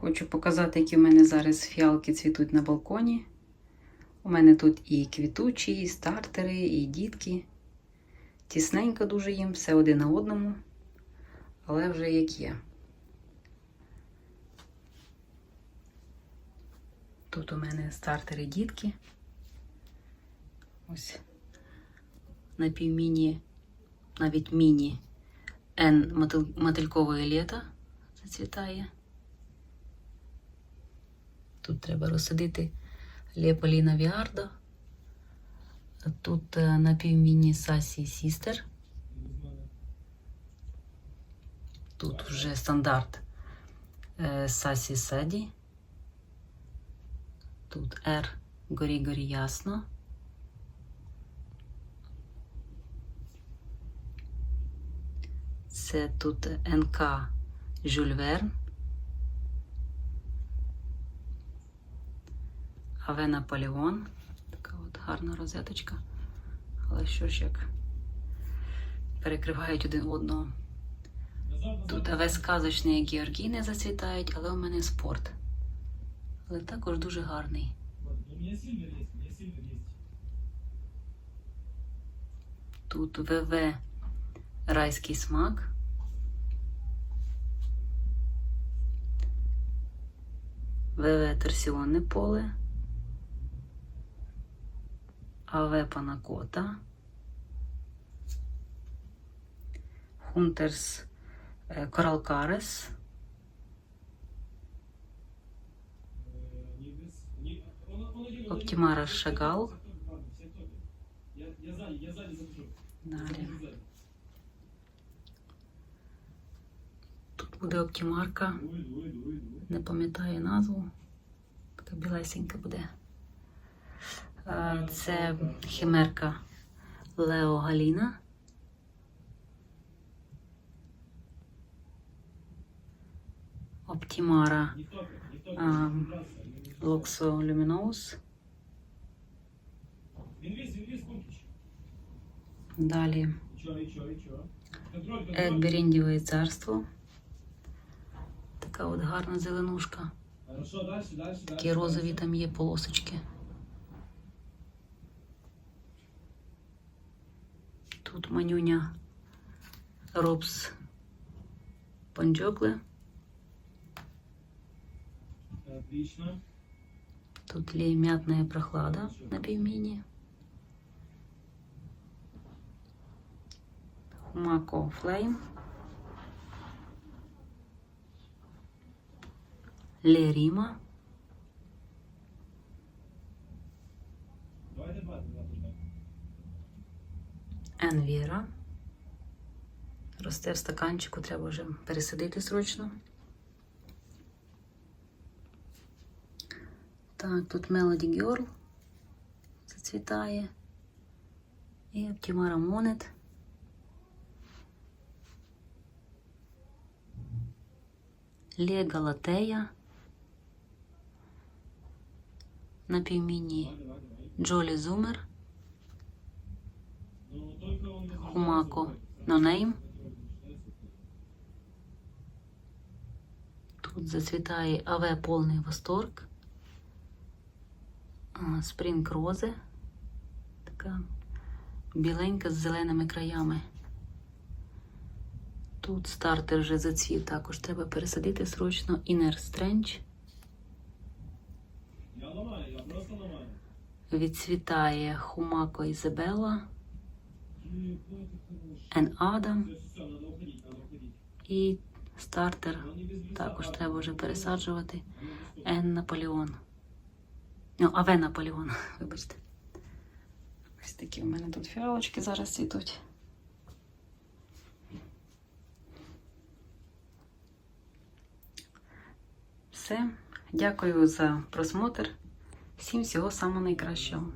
Хочу показати, які в мене зараз фіалки цвітуть на балконі. У мене тут і квітучі, і стартери, і дітки. Тісненько дуже їм, все один на одному, але вже як є. Тут у мене стартери дітки. Ось напівміні, навіть міні Н мотилькове літо зацвітає. Тут треба розсадити Леполіна Віардо. Тут е, напівміні Сасі Сістер. Тут вже стандарт е, Сасі Саді. Тут R горі горі ясно. Це тут НК Жюль Верн. Аве Наполеон. Така от гарна розеточка. Але що ж як перекривають один одного. Тут аве сказочний Георгіни зацвітають, але у мене спорт. Але також дуже гарний. Тут ВВ райський смак. ВВ торсіонне поле. Я, я сзади, я сзади запишу. Далі. Я. Тут буде оптимарка. Не пам'ятаю назву. Така білесенька буде. А, Це химерка Лео Галіна. Оптимара Не в топе, не в топе. А, не брался, не- не- Локсо Люміноус. Инвиз, инвиз, Кункич. Далі И чё, и чё, и чё? Контроль, контроль. Едберіндіве царство. Така от гарна зеленушка. Хорошо, дальше, дальше, Такі дальше. розові дальше. там є полосочки. Тут манюня Робс Понджокле. Отлично. Тут лей мятная прохлада на півміні. Хумако Флейм. Ле Ріма. Давайте два, два, два. Енвіра. Росте в стаканчику, треба вже пересадити срочно. Так, тут Melody Girl зацвітає. І Оптимара Монет. Ле Галатея. На півміні. Джолі Зумер. Нонейм. контроль, начинается. Тут зацвітає АВ повний восторг. Спрінг рози. Така біленька з зеленими краями. Тут стартер вже зацвів, також треба пересадити срочно. Просто ломаю. Відцвітає Хумако Ізабелла, Уходить. і стартер. Також треба вже пересаджувати. Не без того. Ен Наполеон. Ну, Аве Наполеон, вибачте. Ось такі в мене тут фіалочки зараз цвітуть. Все. Дякую за просмотр. Всім всього самого найкращого.